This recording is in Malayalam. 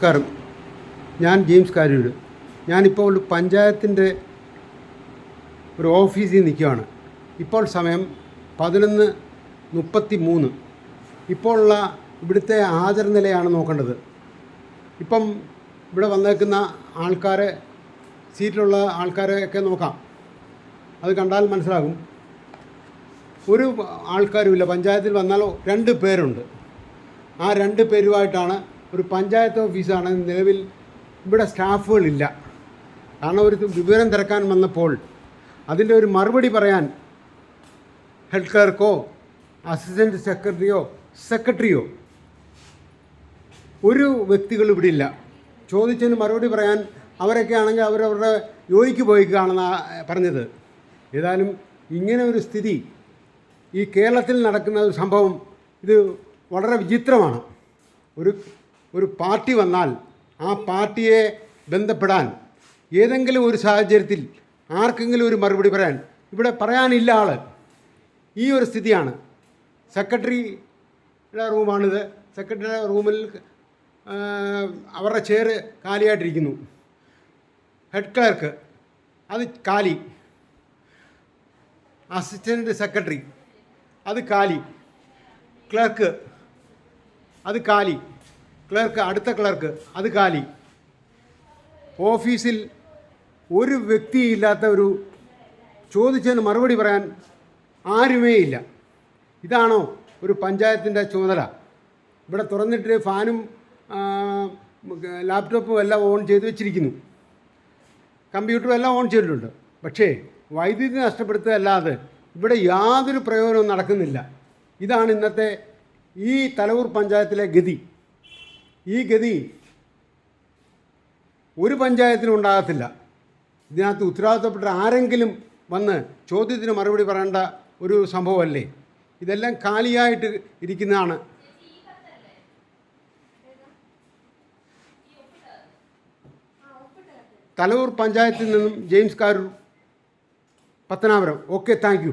നമസ്കാരം. ഞാൻ ജെയിംസ് കാരൂര് ഞാനിപ്പോൾ ഒരു പഞ്ചായത്തിന്റെ ഒരു ഓഫീസിൽ നിൽക്കുകയാണ്. ഇപ്പോൾ സമയം പതിനൊന്ന് മുപ്പത്തി മൂന്ന് ഇപ്പോഴുള്ള ഇവിടുത്തെ ഹാജർനിലയാണ് നോക്കേണ്ടത്. ഇപ്പം ഇവിടെ വന്നേക്കുന്ന ആൾക്കാരെ സീറ്റിലുള്ള ആൾക്കാരെ ഒക്കെ നോക്കാം. അത് കണ്ടാൽ മനസ്സിലാകും. ഒരു ആൾക്കാരുമില്ല. പഞ്ചായത്തിൽ വന്നാലോ രണ്ട് പേരുണ്ട്. ആ രണ്ട് പേരുമായിട്ടാണ് ഒരു പഞ്ചായത്ത് ഓഫീസാണ്. നിലവിൽ ഇവിടെ സ്റ്റാഫുകളില്ല. കാരണം ഒരു വിവരം തിരക്കാൻ വന്നപ്പോൾ അതിന്റെ ഒരു മറുപടി പറയാൻ ഹെഡ് ക്ലർക്കോ അസിസ്റ്റന്റ് സെക്രട്ടറിയോ സെക്രട്ടറിയോ ഒരു വ്യക്തികൾ ഇവിടെ ഇല്ല. ചോദിച്ചതിന് മറുപടി പറയാൻ അവരൊക്കെ ആണെങ്കിൽ അവരവരുടെ ജോലിക്ക് പോയിക്കാണെന്ന് പറഞ്ഞത്. ഏതായാലും ഇങ്ങനെ ഒരു സ്ഥിതി ഈ കേരളത്തിൽ നടക്കുന്ന ഒരു സംഭവം ഇത് വളരെ വിചിത്രമാണ്. ഒരു ഒരു പാർട്ടി വന്നാൽ ആ പാർട്ടിയെ ബന്ധപ്പെടാൻ ഏതെങ്കിലും ഒരു സാഹചര്യത്തിൽ ആർക്കെങ്കിലും ഒരു മറുപടി പറയാൻ ഇവിടെ പറയാനില്ല ആൾ ഈ ഒരു സ്ഥിതിയാണ്. സെക്രട്ടറിയുടെ റൂമാണിത്. സെക്രട്ടറിയുടെ റൂമിൽ അവരുടെ ചെയർ കാലിയായിട്ടിരിക്കുന്നു. ഹെഡ് ക്ലർക്ക് അത് കാലി. അസിസ്റ്റന്റ് സെക്രട്ടറി അത് കാലി. ക്ലർക്ക് അത് കാലി. ക്ലർക്ക് അടുത്ത ക്ലർക്ക് അത് കാലി ഓഫീസിൽ ഒരു വ്യക്തിയില്ലാത്ത ഒരു ചോദിച്ചതിന് മറുപടി പറയാൻ ആരുമേ ഇല്ല. ഇതാണോ ഒരു പഞ്ചായത്തിന്റെ ചുമതല. ഇവിടെ തുറന്നിട്ട് ഫാനും ലാപ്ടോപ്പും എല്ലാം ഓൺ ചെയ്ത് വെച്ചിരിക്കുന്നു. കമ്പ്യൂട്ടറും എല്ലാം ഓൺ ചെയ്തിട്ടുണ്ട്. പക്ഷേ വൈദ്യുതി നഷ്ടപ്പെടുത്തുക അല്ലാതെ ഇവിടെ യാതൊരു പ്രയോജനവും നടക്കുന്നില്ല. ഇതാണ് ഇന്നത്തെ ഈ തലവൂർ പഞ്ചായത്തിലെ ഗതി. ഈ ഗതി ഒരു പഞ്ചായത്തിനും ഉണ്ടാകത്തില്ല. ഇതിനകത്ത് ഉത്തരവാദിത്തപ്പെട്ട ആരെങ്കിലും വന്ന് ചോദ്യത്തിന് മറുപടി പറയേണ്ട ഒരു സംഭവമല്ലേ? ഇതെല്ലാം കാലിയായിട്ട് ഇരിക്കുന്നതാണ്. തലവൂർ പഞ്ചായത്തിൽ നിന്നും James Karoor Pathanapuram. Okay thank